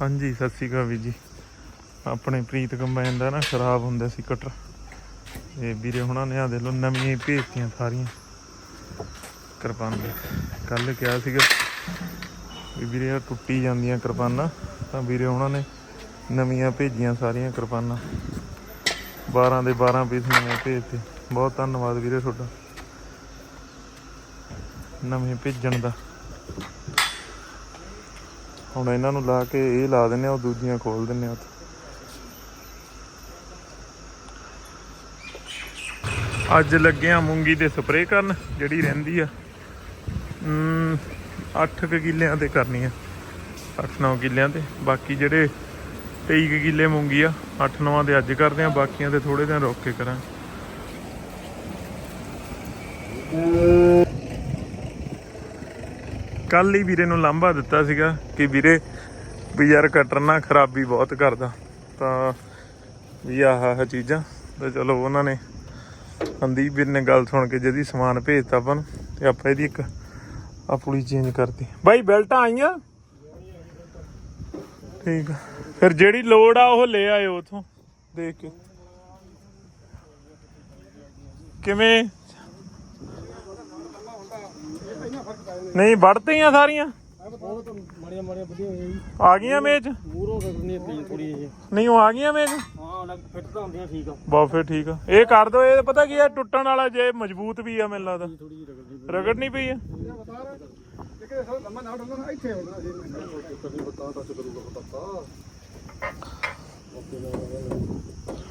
ਹਾਂਜੀ, ਸਤਿ ਸ਼੍ਰੀ ਅਕਾਲ ਵੀਰ ਜੀ। ਆਪਣੇ ਪ੍ਰੀਤ ਕੰਬਾਈਨ ਦਾ ਨਾ ਖਰਾਬ ਹੁੰਦਾ ਸੀ ਕਟਰ। ਇਹ ਵੀਰੇ ਹੁਣਾਂ ਨੇ ਆ ਦੇ ਲੋ ਨਵੀਆਂ ਹੀ ਭੇਜਤੀਆਂ ਸਾਰੀਆਂ। ਕਿਰਪਾਨ। ਕੱਲ ਕਿਹਾ ਸੀਗਾ ਵੀ ਵੀਰੇ ਆ ਟੁੱਟੀ ਜਾਂਦੀਆਂ ਕਿਰਪਾਨਾਂ, ਤਾਂ ਵੀਰੇ ਹੁਣਾਂ ਨੇ ਨਵੀਆਂ ਭੇਜੀਆਂ ਸਾਰੀਆਂ ਕਿਰਪਾਨਾਂ। 12 ਦੇ 12 ਪੀਸ ਨਵੇਂ ਭੇਜਤੇ। ਬਹੁਤ ਧੰਨਵਾਦ ਵੀਰੇ ਤੁਹਾਡਾ। ਨਵੇਂ ਭੇਜਣ ਦਾ। ਹੁਣ ਇਹਨਾਂ ਨੂੰ ਲਾ ਕੇ ਇਹ ਲਾ ਦਿੰਨੇ ਆ, ਉਹ ਦੂਜੀਆਂ ਖੋਲ ਦਿੰਨੇ ਆ ਉੱਥੇ। ਅੱਜ ਲੱਗੇ ਆ ਮੂੰਗੀ ਦੇ ਸਪਰੇਅ ਕਰਨ, ਜਿਹੜੀ ਰਹਿੰਦੀ ਆ। 8 ਕਿੱਲਿਆਂ ਤੇ ਕਰਨੀ ਆ। 8-9 ਕਿੱਲਿਆਂ ਤੇ। ਬਾਕੀ ਜਿਹੜੇ 23 ਕੁ ਕਿੱਲੇ ਮੂੰਗੀ ਆ 8-9 ਦੇ ਅੱਜ ਕਰਦੇ ਆ, ਬਾਕੀਆਂ ਤੇ ਥੋੜੇ ਦਿਨ ਰੁਕ ਕੇ ਕਰਾਂਗੇ। ਕੱਲ ਹੀ ਵੀਰੇ ਨੂੰ ਲਾਂਭਾ ਦਿੱਤਾ ਸੀਗਾ ਕਿ ਵੀਰੇ ਵੀ ਯਾਰ ਕਟਰ ਨਾ ਖਰਾਬੀ ਬਹੁਤ ਕਰਦਾ। ਤਾਂ ਵੀ ਆਹ ਆਹ ਚੀਜ਼ਾਂ। ਤਾਂ ਚਲੋ ਉਹਨਾਂ ਨੇ, ਸੰਦੀਪ ਵੀਰ ਨੇ ਗੱਲ ਸੁਣ ਕੇ ਜਦੀ ਸਮਾਨ ਭੇਜਤਾ ਆਪਾਂ ਨੂੰ, ਤੇ ਆਪਾਂ ਇਹਦੀ ਇੱਕ ਆ ਪੁਲੀ ਚੇਂਜ ਕਰਤੀ। ਬਾਈ, ਬੈਲਟਾਂ ਆਈਆਂ? ਠੀਕ ਆ। ਫਿਰ ਜਿਹੜੀ ਲੋੜ ਆ ਉਹ ਲੈ ਆਇਓ ਉਥੋਂ, ਦੇਖ ਕੇ। ਕਿਵੇਂ? ਨਹੀਂ ਵੜਤੇ ਆ ਸਾਰੀਆਂ ਬਹੁਤ ਮਾੜੀਆਂ ਮਾੜੀਆਂ ਵਧੀਆ ਹੋਈਆਂ ਜੀ। ਆ ਗਈਆਂ ਮੇਜ਼? ਮੂਰੋਂ ਰਗੜਨੀ ਪਈ ਥੋੜੀ ਜਿਹੀ। ਨਹੀਂ ਉਹ ਆ ਗਈਆਂ ਮੇਜ਼? ਹਾਂ ਲੱਗ ਫਿੱਟ ਤਾਂ ਹੁੰਦੀਆਂ ਠੀਕ ਆ। ਬਾ ਫਿਰ ਠੀਕ ਆ। ਇਹ ਕਰ ਦੋ ਇਹ ਪਤਾ ਕੀ ਆ ਟੁੱਟਣ ਵਾਲਾ ਜੇ ਮਜ਼ਬੂਤ ਵੀ ਆ ਮੈਨੂੰ ਲੱਗਦਾ। ਥੋੜੀ ਜਿਹੀ ਰਗੜਨੀ ਰਗੜ ਨਹੀਂ ਪਈ ਆ? ਕਦੀ ਬਤਾ ਟੱਚ ਕਰੂਗਾ ਪਤਾ ਚੱਕ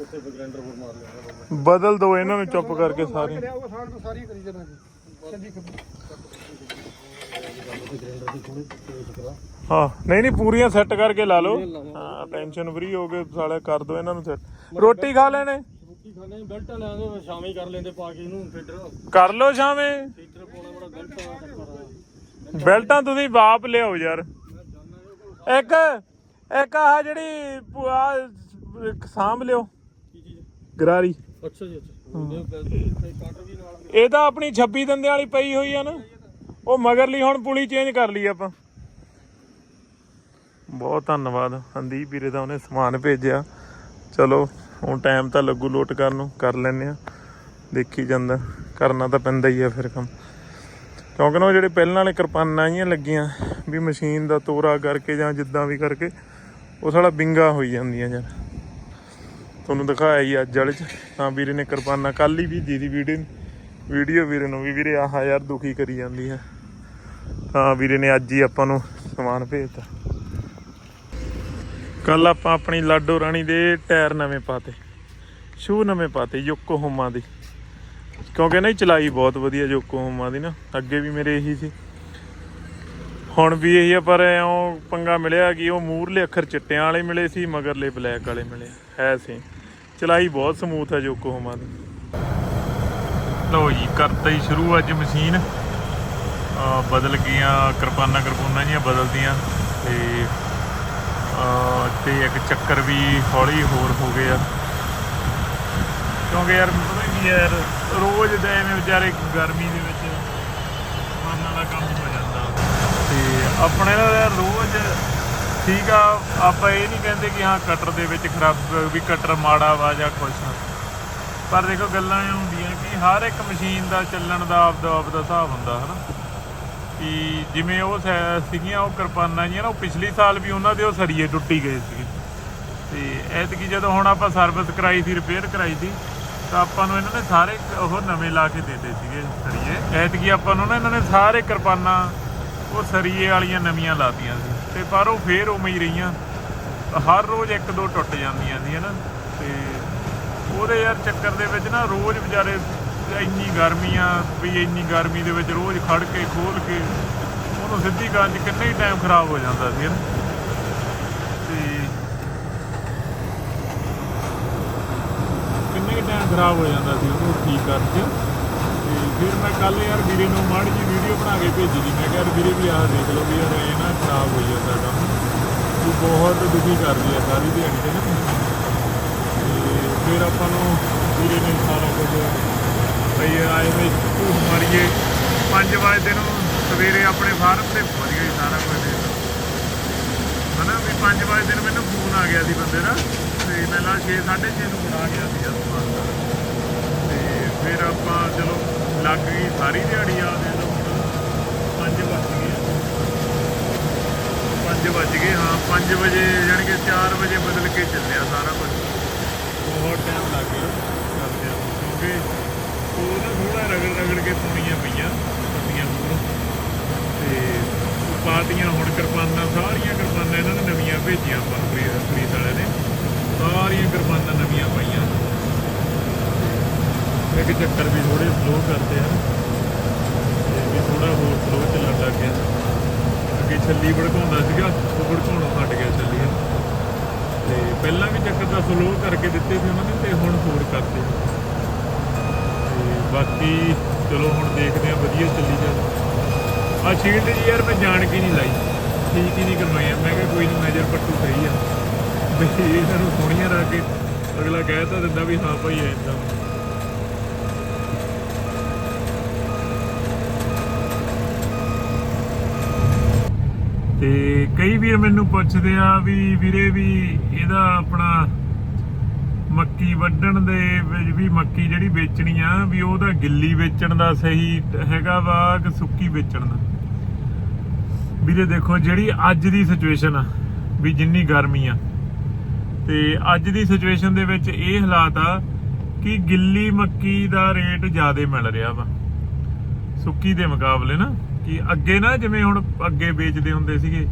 ਉੱਤੇ ਗ੍ਰੈਂਡਰ ਹੋਰ ਮਾਰ ਲਿਆ ਬਦਲ ਦੋ ਇਹਨਾਂ ਨੂੰ ਚੁੱਪ ਕਰਕੇ ਸਾਰੇ। ਉਹ ਤੋਂ ਕਰੀ ਜਾਣਾ ਚੱਲੀ ਹਾਂ ਨਹੀਂ ਨਹੀਂ ਪੂਰੀਆਂ ਸੈੱਟ ਕਰਕੇ ਲਾ ਲਓ। ਹਾਂ ਟੈਨਸ਼ਨ ਫਰੀ ਹੋ ਕੇ ਸਾਲੇ ਕਰ ਦੋ ਇਹਨਾਂ ਨੂੰ ਸੈੱਟ ਰੋਟੀ ਖਾ ਲੈਣੇ? ਰੋਟੀ ਖਾਣੇ ਬੈਲਟ ਲੈਂਦੇ ਫਿਰ ਸ਼ਾਮੇ ਕਰ ਲੈਂਦੇ ਪਾ ਕੇ ਇਹਨੂੰ ਫੀਡਰ ਕਰ ਲਓ ਸ਼ਾਵੇਂ ਫੀਡਰ ਪਾਉਣਾ ਬੜਾ ਗਲਤ ਆ ਬੈਲਟਾਂ ਤੁਸੀਂ ਵਾਪ ਲਿਆਓ ਯਾਰ। ਇੱਕ ਇੱਕ ਆਹ ਜਿਹੜੀ ਇੱਕ ਸਾਂਭ ਲਿਓ। ਗਰਾਰੀ। ਅੱਛਾ ਜੀ ਅੱਛਾ। ਇਹ ਤਾਂ ਆਪਣੀ 26 ਦੰਦੇ ਵਾਲੀ ਪਈ ਹੋਈ ਆ ਨਾ। ਉਹ ਮਗਰਲੀ ਹੁਣ ਪੁਲੀ ਚੇਂਜ ਕਰ ਲਈ ਆਪਾਂ। ਬਹੁਤ ਧੰਨਵਾਦ। ਸੰਦੀਪ ਵੀਰੇ ਦਾ ਉਹਨੇ ਸਮਾਨ ਭੇਜਿਆ। ਚਲੋ ਹੁਣ ਟਾਈਮ ਤਾਂ ਲੱਗੂ ਲੋਟ ਕਰਨ ਨੂੰ ਕਰ ਲੈਨੇ ਆ। ਦੇਖੀ ਜਾਂਦਾ। ਕਰਨਾ ਤਾਂ ਪੈਂਦਾ ਹੀ ਆ ਫਿਰ ਕੰਮ। ਕਿਉਂਕਿ ਨਾ ਉਹ ਜਿਹੜੇ ਪਹਿਲਾਂ ਵਾਲੇ ਕਿਰਪਾਨਾਂ ਆਈਆਂ ਲੱਗੀਆਂ ਵੀ ਮਸ਼ੀਨ ਦਾ ਤੋਰਾ ਕਰਕੇ ਜਾਂ ਜਿੱਦਾਂ ਵੀ ਕਰਕੇ ਉਹ ਸਾਲਾ ਬਿੰਗਾ ਹੋਈ ਜਾਂਦੀਆਂ ਯਾਰ ਤੁਹਾਨੂੰ ਦਿਖਾਇਆ ਹੀ ਅੱਜ ਵਾਲੇ ਚ। ਤਾਂ ਵੀਰੇ ਨੇ ਕਿਰਪਾਨਾ ਕੱਲ ਹੀ ਵੀ ਦੀ ਵੀਡੀਓ ਵੀਡੀਓ ਵੀਰੇ ਨੂੰ ਵੀ ਵੀਰੇ, ਆਹ ਯਾਰ ਦੁਖੀ ਕਰੀ ਜਾਂਦੀ ਹੈ ਤਾਂ ਵੀਰੇ ਨੇ ਅੱਜ ਹੀ ਆਪਾਂ ਨੂੰ ਸਮਾਨ ਭੇਜਤਾ। ਕੱਲ ਆਪਾਂ ਆਪਣੀ ਲਾਡੋ ਰਾਣੀ ਦੇ ਟਾਇਰ ਨਵੇਂ ਪਾਤੇ। ਸ਼ੂ ਨਵੇਂ ਪਾਤੇ, ਯੋਕੋਹਾਮਾ ਦੀ। ਕਿਉਂਕਿ ਨਾ ਇਹ ਚਲਾਈ ਬਹੁਤ ਵਧੀਆ ਯੋਕੋਹਾਮਾ ਦੀ ਨਾ। ਅੱਗੇ ਵੀ ਮੇਰੇ ਇਹੀ ਸੀ। ਹੁਣ ਵੀ ਇਹੀ ਆ, ਪਰ ਐਂ ਪੰਗਾ ਮਿਲਿਆ ਕਿ ਉਹ ਮੂਰਲੇ ਅੱਖਰ ਚਿੱਟਿਆਂ ਵਾਲੇ ਮਿਲੇ ਸੀ, ਮਗਰਲੇ ਬਲੈਕ ਵਾਲੇ ਮਿਲੇ। ਹੈ ਸੀ ਚਲਾਈ ਬਹੁਤ ਸਮੂਥ ਹੈ ਯੋਕੋਹਾਮਾ ਦੀ। ਲੋ ਜੀ, ਕਰਤਾ ਹੀ ਸ਼ੁਰੂ ਅੱਜ ਮਸ਼ੀਨ। ਬਦਲ ਗਈਆਂ ਕਿਰਪਾਨਾਂ ਕਿਰਪਾਨਾਂ ਜੀਆਂ ਬਦਲਦੀਆਂ ਤੇ ਤੇ ਇੱਕ ਚੱਕਰ ਵੀ ਹੌਲੀ ਹੋਰ ਹੋ ਗਏ ਆ ਕਿਉਂਕਿ ਯਾਰ, ਪਤਾ ਕੀ ਯਾਰ, ਰੋਜ਼ ਦੇ ਐਵੇਂ ਵਿਚਾਰੇ ਗਰਮੀ ਦੇ ਵਿੱਚ ਕਿਰਪਾਨਾਂ ਦਾ ਕੰਮ ਹੋ ਜਾਂਦਾ। ਤੇ ਆਪਣੇ ਨਾਲ ਯਾਰ ਰੋਜ਼ ਠੀਕ ਆ, ਆਪਾਂ ਇਹ ਨਹੀਂ ਕਹਿੰਦੇ ਕਿ ਹਾਂ ਕਟਰ ਦੇ ਵਿੱਚ ਖਰਾਬ, ਵੀ ਕਟਰ ਮਾੜਾ ਵਾ ਜਾਂ ਕੁਛ ਪਰ ਦੇਖੋ ਗੱਲਾਂ ਇਹ ਹੁੰਦੀਆਂ ਕਿ ਹਰ ਇੱਕ ਮਸ਼ੀਨ ਦਾ ਚੱਲਣ ਦਾ ਆਪਦਾ ਆਪਦਾ ਹਿਸਾਬ ਹੁੰਦਾ, ਹਨਾ? ਕਿ ਜਿਵੇਂ ਉਹ ਸੈ- ਸੀਗੀਆਂ ਉਹ ਕਿਰਪਾਨਾਂ ਜੀਆਂ ਨਾ, ਉਹ ਪਿਛਲੇ ਸਾਲ ਵੀ ਉਹਨਾਂ ਦੇ ਉਹ ਸਰੀਏ ਟੁੱਟੀ ਗਏ ਸੀਗੇ। ਤੇ ਐਤਕੀ ਜਦੋਂ ਹੁਣ ਆਪਾਂ ਸਰਵਿਸ ਕਰਾਈ ਸੀ ਰਿਪੇਅਰ ਕਰਾਈ ਸੀ, ਤਾਂ ਆਪਾਂ ਨੂੰ ਇਹਨਾਂ ਨੇ ਸਾਰੇ ਉਹ ਨਵੇਂ ਲਾ ਕੇ ਦੇ ਦਿੱਤੇ ਸੀਗੇ ਸਰੀਏ। ਐਤਕੀ ਆਪਾਂ ਨੂੰ ਨਾ ਇਹਨਾਂ ਨੇ ਸਾਰੇ ਕਿਰਪਾਨਾਂ ਉਹ ਸਰੀਏ ਵਾਲੀਆਂ ਨਵੀਆਂ ਲਾਤੀਆਂ ਸੀ। ਤੇ ਪਰ ਉਹ ਫੇਰ ਉਵੇਂ ਹੀ ਰਹੀਆਂ। ਹਰ ਰੋਜ਼ ਇੱਕ ਦੋ ਟੁੱਟ ਜਾਂਦੀਆਂ ਸੀ, ਹਨਾ? ਤੇ ਉਹਦੇ ਯਾਰ ਚੱਕਰ ਦੇ ਵਿੱਚ ਨਾ ਰੋਜ਼ ਵਿਚਾਰੇ ਇੰਨੀ ਗਰਮੀ ਆ ਵੀ ਇੰਨੀ ਗਰਮੀ ਦੇ ਵਿੱਚ ਰੋਜ਼ ਖੜ ਕੇ, ਖੋਲ ਕੇ ਉਹਨੂੰ ਸਿੱਧੀ ਕਰਨ 'ਚ ਕਿੰਨਾ ਹੀ ਟਾਈਮ ਖਰਾਬ ਹੋ ਜਾਂਦਾ ਸੀ, ਹਨਾ? ਤੇ ਕਿੰਨਾ ਹੀ ਟਾਈਮ ਖਰਾਬ ਹੋ ਜਾਂਦਾ ਸੀ ਉਹਨੂੰ ਠੀਕ ਕਰਨ 'ਚ। ਫਿਰ ਮੈਂ ਕੱਲ ਯਾਰ ਵੀਰੇ ਨੂੰ ਮਾੜੀ ਜੀ ਵੀਡੀਓ ਬਣਾ ਕੇ ਭੇਜੀ ਸੀ। ਮੈਂ ਕਿਹਾ ਯਾਰ ਵੀਰੇ ਵੀ ਆਹ ਦੇਖ ਲਓ ਵੀ ਯਾਰ ਇਹ ਨਾ ਖਰਾਬ ਹੋਈ ਜਾਂਦਾ ਕੰਮ ਉਹ ਬਹੁਤ ਦੁਖੀ ਕਰਦੀ ਆ, ਸਾਰੀ ਦਿਹਾੜੀ ਤੇ ਨਾ। ਤੇ ਫਿਰ ਆਪਾਂ ਨੂੰ ਵੀਰੇ ਨੇ ਸਾਰਾ ਕੁਝ ਭਈ ਆਏ ਵੇ ਝੂਠ ਮਾਰੀਏ। 5 ਵਜੇ ਨੂੰ ਸਵੇਰੇ ਆਪਣੇ ਫਾਰਮ ਤੇ ਪਹੁੰਚ ਗਏ ਸਾਰਾ ਕੁਝ। ਦੇ ਦਿੱਤਾ। ਹਨਾ ਵੀ 5 ਵਜੇ ਦਿਨ ਮੈਨੂੰ ਫੋਨ ਆ ਗਿਆ ਸੀ ਬੰਦੇ ਦਾ। ਤੇ ਪਹਿਲਾਂ 6 6:30 ਨੂੰ ਮੁੜਾ ਗਿਆ ਸੀ ਜਦ ਤੇ ਫਿਰ ਆਪਾਂ ਚਲੋ ਲੱਗ ਗਈ ਸਾਰੀ ਦਿਹਾੜੀ ਆ ਦੇ ਲੋ 5 ਵੱਜ ਗਏ 5 ਵੱਜ ਗਏ, ਹਾਂ 5 ਵਜੇ ਯਾਨੀ ਕਿ 4 ਵਜੇ ਬਦਲ ਕੇ ਚੱਲਿਆ ਸਾਰਾ ਕੁਝ। ਬਹੁਤ ਟਾਈਮ ਲੱਗ ਗਿਆ ਕਰਦੇ ਆ ਕਿਉਂਕਿ ਉਹ ਨਾ ਥੋੜਾ ਰਗੜ ਰਗੜ ਕੇ ਪਾਉਣੀਆਂ ਪਈਆਂ ਪੱਤੀਆਂ ਮੂਹਰੋਂ ਤੇ ਪਾਤੀਆਂ ਹੁਣ ਕਿਰਪਾਨਾਂ, ਸਾਰੀਆਂ ਕਿਰਪਾਨਾਂ ਇਹਨਾਂ ਨੇ ਨਵੀਆਂ ਭੇਜੀਆਂ ਆਪਾਂ ਨੂੰ ਪ੍ਰੀਤ ਪ੍ਰੀਤ ਵਾਲੇ ਨੇ। ਸਾਰੀਆਂ ਕਿਰਪਾਨਾਂ ਨਵੀਆਂ ਪਾਈਆਂ। ਇੱਕ ਚੱਕਰ ਵੀ ਥੋੜੇ ਸਲੋ ਕਰਦੇ ਆ। ਤੇ ਵੀ ਥੋੜਾ ਹੋਰ ਸਲੋ ਚੱਲਣ ਲੱਗ ਗਿਆ। ਅੱਗੇ ਛੱਲੀ ਭੜਕਾਉਂਦਾ ਸੀਗਾ, ਉਹ ਭੜਕਾਉਣੋਂ ਹਟ ਗਿਆ ਛੱਲੀ। ਤੇ ਪਹਿਲਾਂ ਵੀ ਚੱਕਰ ਦਾ ਸਲੋ ਕਰਕੇ ਦਿੱਤੇ ਸੀ ਉਹਨਾਂ ਨੇ ਤੇ ਹੁਣ ਹੋਰ ਕਰਦੇ ਆ ਤੇ ਬਾਕੀ ਚਲੋ ਹੁਣ ਦੇਖਦੇ ਆ ਵਧੀਆ ਚੱਲੀ ਜਾਂਦਾ ਆ ਸ਼ੀਲਡ ਜੀ ਯਾਰ ਮੈਂ ਜਾਣ ਕੇ ਨਹੀਂ ਲਾਈ। ਠੀਕ ਹੀ ਨਹੀਂ ਕਰਵਾਇਆ ਮੈਂ ਕਿਹਾ ਕੋਈ ਨਹੀਂ ਮੇਜਰ ਪੱਟੂ ਸਹੀ ਆ। ਵੀ ਇਹਨਾਂ ਨੂੰ ਸੋਹਣੀਆਂ ਰੱਖ ਕੇ ਅਗਲਾ ਕਹਿ ਤਾਂ ਦਿੰਦਾ ਵੀ ਹਾਂ ਭਾਈ ਐਦਾਂ ਤੇ ਕਈ ਵੀਰ ਮੈਨੂੰ ਪੁੱਛਦੇ ਆ ਵੀ ਵੀਰੇ ਵੀ ਇਹਦਾ ਆਪਣਾ ਮੱਕੀ ਵੱਢਣ ਦੇ ਵਿੱਚ ਵੀ ਮੱਕੀ ਜਿਹੜੀ ਵੇਚਣੀ ਆ, ਵੀ ਉਹਦਾ ਗਿੱਲੀ ਵੇਚਣ ਦਾ ਸਹੀ ਹੈਗਾ ਵਾ ਕਿ ਸੁੱਕੀ ਵੇਚਣ ਦਾ? ਵੀਰੇ ਦੇਖੋ, ਜਿਹੜੀ ਅੱਜ ਦੀ ਸਿਚੁਏਸ਼ਨ ਆ, ਵੀ ਜਿੰਨੀ ਗਰਮੀ ਆ, ਤੇ ਅੱਜ ਦੀ ਸਿਚੁਏਸ਼ਨ ਦੇ ਵਿੱਚ ਇਹ ਹਾਲਾਤ ਆ ਕਿ ਗਿੱਲੀ ਮੱਕੀ ਦਾ ਰੇਟ ਜ਼ਿਆਦਾ ਮਿਲ ਰਿਹਾ ਵਾ। ਸੁੱਕੀ ਦੇ ਮੁਕਾਬਲੇ ਨਾ, ਕਿ ਅੱਗੇ ਨਾ ਜਿਵੇਂ ਹੁਣ ਅੱਗੇ ਵੇਚਦੇ ਹੁੰਦੇ ਸੀਗੇ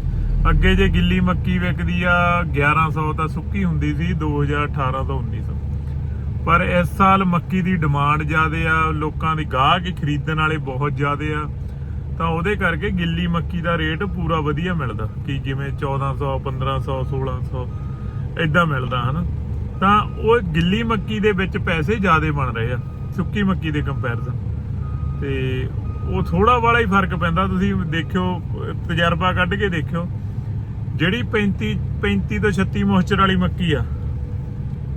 ਅੱਗੇ ਜੇ ਗਿੱਲੀ ਮੱਕੀ ਵਿਕਦੀ ਆ 1100 ਤਾਂ ਸੁੱਕੀ ਹੁੰਦੀ ਸੀ 2018 ਤੋਂ 1900 ਪਰ ਇਸ ਸਾਲ ਮੱਕੀ ਦੀ ਡਿਮਾਂਡ ਜ਼ਿਆਦੇ ਆ, ਲੋਕਾਂ ਦੀ ਗਾਹਕ ਹੀ ਖਰੀਦਣ ਵਾਲੇ ਬਹੁਤ ਜ਼ਿਆਦੇ ਆ। ਤਾਂ ਉਹਦੇ ਕਰਕੇ ਗਿੱਲੀ ਮੱਕੀ ਦਾ ਰੇਟ ਪੂਰਾ ਵਧੀਆ ਮਿਲਦਾ। ਕਿ ਜਿਵੇਂ 1400 1500 1600 ਇਦਾਂ ਮਿਲਦਾ, ਹਨ? ਤਾਂ ਉਹ ਗਿੱਲੀ ਮੱਕੀ ਦੇ ਵਿੱਚ ਪੈਸੇ ਜ਼ਿਆਦੇ ਬਣ ਰਹੇ ਆ, ਸੁੱਕੀ ਮੱਕੀ ਦੇ ਕੰਪੈਰੀਜ਼ਨ ਤੇ ਉਹ ਥੋੜਾ ਵਾਲਾ ਹੀ ਫ਼ਰਕ ਪੈਂਦਾ। ਤੁਸੀਂ ਦੇਖਿਓ, ਤਜਰਬਾ ਕੱਢ ਕੇ ਦੇਖਿਓ। ਜਿਹੜੀ 35 35 ਤੋਂ 36 ਮੋਇਸਚਰ ਵਾਲੀ ਮੱਕੀ ਆ,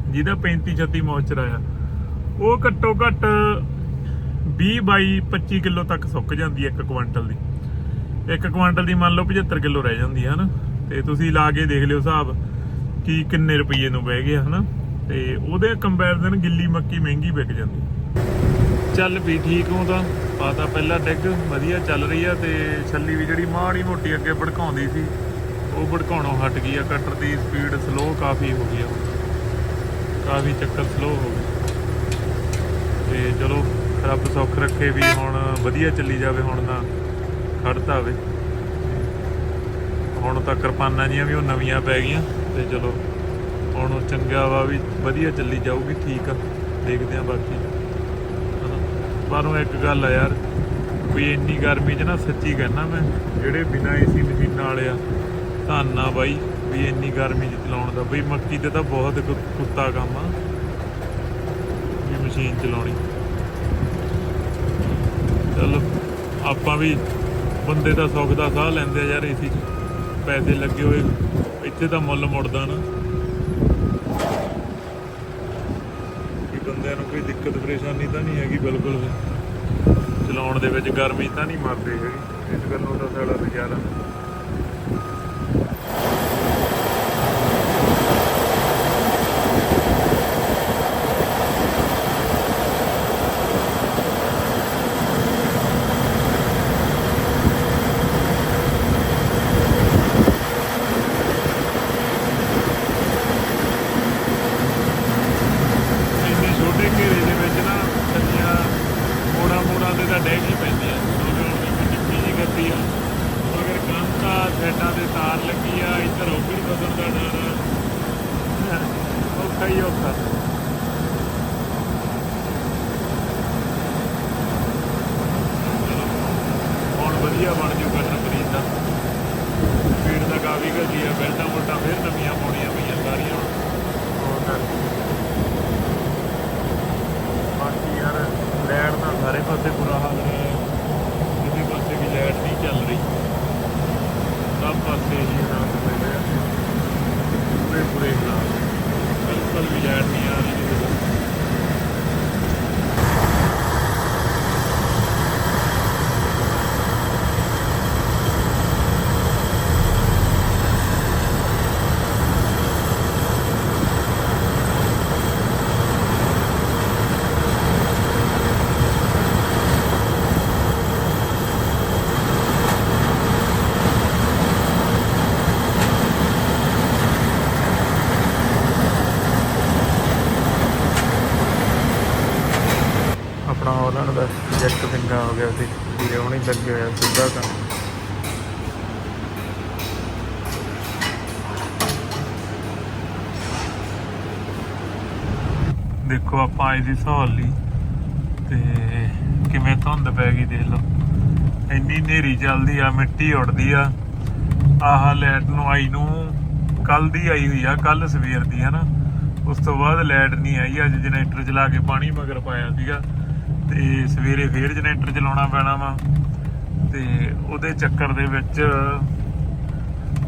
ਜਿਹਦਾ 35 36 ਮੋਇਸਚਰ ਆਇਆ, ਉਹ ਘੱਟੋ ਘੱਟ 20 ਬਾਈ 25 ਕਿਲੋ ਤੱਕ ਸੁੱਕ ਜਾਂਦੀ ਹੈ ਇੱਕ ਕੁਇੰਟਲ ਦੀ। ਇੱਕ ਕੁਇੰਟਲ ਦੀ ਮੰਨ ਲਓ 75 ਕਿਲੋ ਰਹਿ ਜਾਂਦੀ ਹੈ, ਹਨਾ? ਤੇ ਤੁਸੀਂ ਲਾ ਕੇ ਦੇਖ ਲਿਓ ਹਿਸਾਬ ਕਿ ਕਿੰਨੇ ਰੁਪਏ ਨੂੰ ਬਹਿ ਗਿਆ, ਹਨਾ? ਤੇ ਉਹਦੇ ਕੰਪੈਰੀਜ਼ਨ ਗਿੱਲੀ ਮੱਕੀ ਮਹਿੰਗੀ ਵਿਕ ਜਾਂਦੀ। ਚੱਲ ਵੀ ਠੀਕ ਹੋ ਤਾਂ ਪਾਤਾ ਪਹਿਲਾ ਡਿੱਗ, ਵਧੀਆ ਚੱਲ ਰਹੀ ਆ ਤੇ ਛੱਲੀ ਵੀ ਜਿਹੜੀ ਮਾੜੀ ਮੋਟੀ ਅੱਗੇ ਭੜਕਾਉਂਦੀ ਸੀ। ਉਹ ਭੜਕਾਉਣੋਂ ਹਟ ਗਈ ਆ ਕਟਰ ਦੀ ਸਪੀਡ ਸਲੋ ਕਾਫੀ ਹੋ ਗਈ ਆ। ਕਾਫੀ ਚੱਕਰ ਸਲੋ ਹੋ ਗਏ। ਤੇ ਚਲੋ, ਰੱਬ ਸੁੱਖ ਰੱਖੇ ਵੀ ਹੁਣ ਵਧੀਆ ਚੱਲੀ ਜਾਵੇ, ਹੁਣ ਨਾ ਖੜਤਾ ਆਵੇ। ਹੁਣ ਤਾਂ ਕਿਰਪਾਨਾਂ ਜੀਆਂ ਵੀ ਉਹ ਨਵੀਆਂ ਪੈ ਗਈਆਂ, ਤੇ ਚਲੋ, ਹੁਣ ਚੰਗਾ ਵਾ ਵੀ ਵਧੀਆ ਚੱਲੀ ਜਾਊਗੀ, ਠੀਕ ਆ, ਦੇਖਦੇ ਆ ਬਾਕੀ। ਹਨਾ। ਇੱਕ ਗੱਲ ਆ ਯਾਰ, ਵੀ ਇੰਨੀ ਗਰਮੀ 'ਚ ਨਾ ਸੱਚੀ ਕਹਿਣਾ ਮੈਂ, ਜਿਹੜੇ ਬਿਨਾ ਏਸੀ ਮਸ਼ੀਨਾਂ ਵਾਲੇ ਆ ਧੰਨ ਆ ਬਾਈ, ਵੀ ਇੰਨੀ ਗਰਮੀ 'ਚ ਚਲਾਉਣ ਦਾ। ਬਈ ਮੱਕੀ ਤੇ ਤਾਂ ਬਹੁਤ ਕੁ- ਕੁੱਤਾ ਕੰਮ ਆ। ਵੀ ਮਸ਼ੀਨ ਚਲਾਉਣੀ। ਚਲੋ, ਆਪਾਂ ਵੀ ਬੰਦੇ ਦਾ ਸੁੱਖ ਦਾ ਸਾਹ ਲੈਂਦੇ ਆ ਯਾਰ ਏਸੀ 'ਚ। ਪੈਸੇ ਲੱਗੇ ਹੋਏ, ਇੱਥੇ ਤਾਂ ਮੁੱਲ ਮੁੜਦਾ ਨਾ। ਕਿ ਬੰਦਿਆਂ ਨੂੰ ਕੋਈ ਦਿੱਕਤ ਪਰੇਸ਼ਾਨੀ ਤਾਂ ਨਹੀਂ ਹੈਗੀ ਬਿਲਕੁਲ ਚਲਾਉਣ ਦੇ ਵਿੱਚ ਗਰਮੀ ਤਾਂ ਨਹੀਂ ਮਰਦੇ ਹੈਗੇ। ਇਸ ਗੱਲੋਂ ਤਾਂ ਸਾਡਾ ਨਜ਼ਾਰਾ ਇੰਨੇ ਛੋਟੇ ਘੇਰੇ ਦੇ ਵਿੱਚ ਨਾ ਸੱਜੀਆਂ ਮੋੜਾ ਮੋੜਾ ਤੇ ਤਾਂ ਡੈਗ ਹੀ ਪੈਂਦੀਆਂ ਕਿਉਂਕਿ ਹੁਣ ਦੇਖੋ ਨਿੱਕੀ ਜਿਹੀ ਗੱਡੀ ਆ ਮਗਰ ਕੰਤਾ ਸਾਈਡਾਂ ਤੇ ਤਾਰ ਲੱਗੀ ਆ ਇੱਧਰ ਉੱਧਰ ਬਦਲ ਦਾ ਡਰ ਆ ਔਖਾ ਹੀ ਔਖਾ ਹੁਣ ਵਧੀਆ ਬਣ ਦਾ। ਸਪੀਡ ਦਾ ਕਾਫੀ ਘਟੀ ਆ, ਬੈਲਟਾਂ ਬੁਲਟਾਂ ਫਿਰ ਨਵੀਆਂ ਪਾਉਣੀਆਂ ਪਈਆਂ ਸਾਰੀਆਂ। ਹੋਰ ਬਾਕੀ ਯਾਰ, ਲੈਟ ਦਾ ਸਾਰੇ ਪਾਸੇ ਬੁਰਾ ਹਾਲ ਹੈ। ਕਿਸੇ ਪਾਸੇ ਵੀ ਲਾਈਟ ਨਹੀਂ ਚੱਲ ਰਹੀ। ਸਭ ਪਾਸੇ ਹੀ ਹਾਲਾਤ ਹੋਏ ਹੋਏ ਆ। ਪੂਰੇ ਪੂਰੇ ਹਾਲਾਤ। ਬਿਲਕੁਲ ਵੀ ਲੈਟ ਨਹੀਂ ਆ ਰਹੀ। ਕਿਸੇ ਹੋ ਗਿਆ ਸੀ। ਵੀਰੇ ਹੁਣੀ ਲੱਗੇ ਹੋਇਆ ਸਿੱਧਾ ਕੰਮ ਦੇਖੋ ਆਪਾਂ ਆਏ ਦੀ ਸਹੌਲੀ ਤੇ ਕਿਵੇਂ ਧੁੰਦ ਪੈ ਗਈ ਦੇਖ ਲਓ। ਇੰਨੀ ਨੇਰੀ ਚੱਲਦੀ ਆ, ਮਿੱਟੀ ਉੱਡਦੀ ਆ। ਆਹ ਲੈਟ ਨੂੰ ਆਈ ਨੂੰ ਕੱਲ ਦੀ ਆਈ ਹੋਈ ਆ, ਕੱਲ ਸਵੇਰ ਦੀ, ਹਨਾ। ਉਸ ਤੋਂ ਬਾਅਦ ਲਾਈਟ ਨਹੀਂ ਆਈ, ਅੱਜ ਜਨਰੇਟਰ ਚਲਾ ਕੇ ਪਾਣੀ ਮਗਰ ਪਾਇਆ ਸੀਗਾ। ਤੇ ਸਵੇਰੇ ਫੇਰ ਜਨਰੇਟਰ ਚਲਾਉਣਾ ਪੈਣਾ ਵਾ। ਤੇ ਉਹਦੇ ਚੱਕਰ ਦੇ ਵਿੱਚ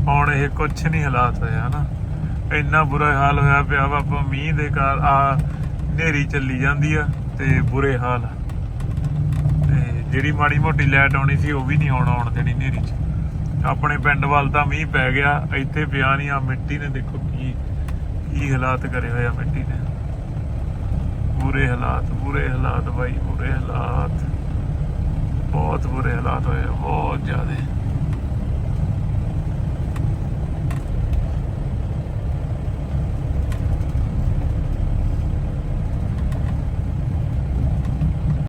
ਹੁਣ ਇਹ ਕੁਛ ਨਹੀਂ ਹਾਲਾਤ ਹੋਇਆ, ਹਨਾ। ਇੰਨਾ ਬੁਰਾ ਹਾਲ ਹੋਇਆ ਪਿਆ ਵਾ, ਆਪਾਂ ਮੀਂਹ ਦੇ ਕਾਰ ਆ, ਹਨੇਰੀ ਚੱਲੀ ਜਾਂਦੀ ਆ ਤੇ ਬੁਰੇ ਹਾਲ ਤੇ ਜਿਹੜੀ ਮਾੜੀ ਮੋਟੀ ਲਾਈਟ ਆਉਣੀ ਸੀ, ਉਹ ਵੀ ਨਹੀਂ ਆਉਣ ਆਉਣ ਦੇਣੀ ਹਨੇਰੀ 'ਚ। ਆਪਣੇ ਪਿੰਡ ਵੱਲ ਤਾਂ ਮੀਂਹ ਪੈ ਗਿਆ, ਇੱਥੇ ਪਿਆ ਨਹੀਂ ਆ, ਮਿੱਟੀ ਨੇ ਦੇਖੋ ਕੀ ਕੀ ਹਾਲਾਤ ਕਰੇ ਹੋਇਆ ਮਿੱਟੀ ਨੇ ਬੁਰੇ ਹਾਲਾਤ ਬੁਰੇ ਹਾਲਾਤ ਬਾਈ ਬੁਰੇ ਹਾਲਾਤ। ਬਹੁਤ ਬੁਰੇ ਹਾਲਾਤ ਹੋਏ ਬਹੁਤ ਜ਼ਿਆਦਾ।